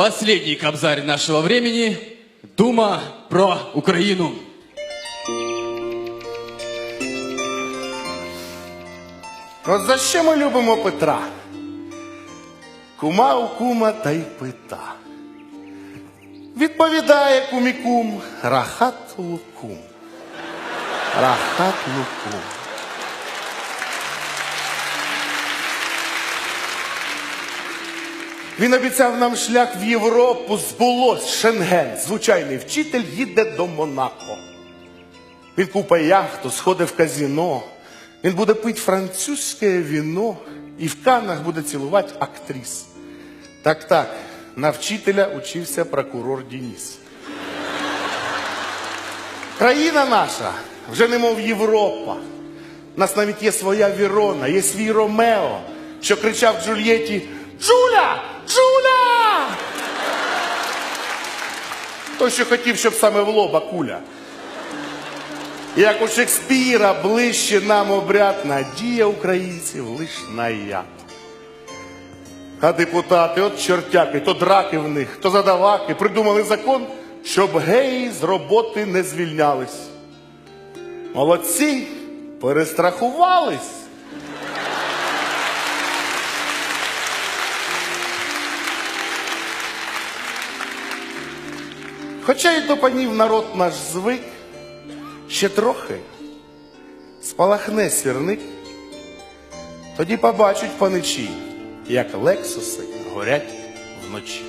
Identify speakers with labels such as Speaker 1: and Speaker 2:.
Speaker 1: Последний кобзарь нашего времени – Дума про Украину.
Speaker 2: От за що ми любимо Петра? Кума у кума та й пита. Відповідає кумікум Рахат лукум. Рахат лукум. Він обіцяв нам шлях в Європу, збулось Шенген. Звичайний вчитель їде до Монако. Він купає яхту, сходить в казіно. Він буде пити французьке віно і в канах буде цілувати актрис. Так, так, на вчителя учився прокурор Дініс. Країна наша вже немов Європа. У нас навіть є своя Вірона, є свій Ромео, що кричав Джульєті Джуля! Джуля! Той, що хотів, щоб саме в лоба куля. Як у Шекспіра ближче нам обряд, надія українців лиш на я. А депутати, от чортяки, то драки в них, то задаваки, придумали закон, щоб геї з роботи не звільнялись. Молодці, перестрахувались. Хоча й до панів народ наш звик, ще трохи спалахне сірник, тоді побачать паничі, як лексуси горять вночі.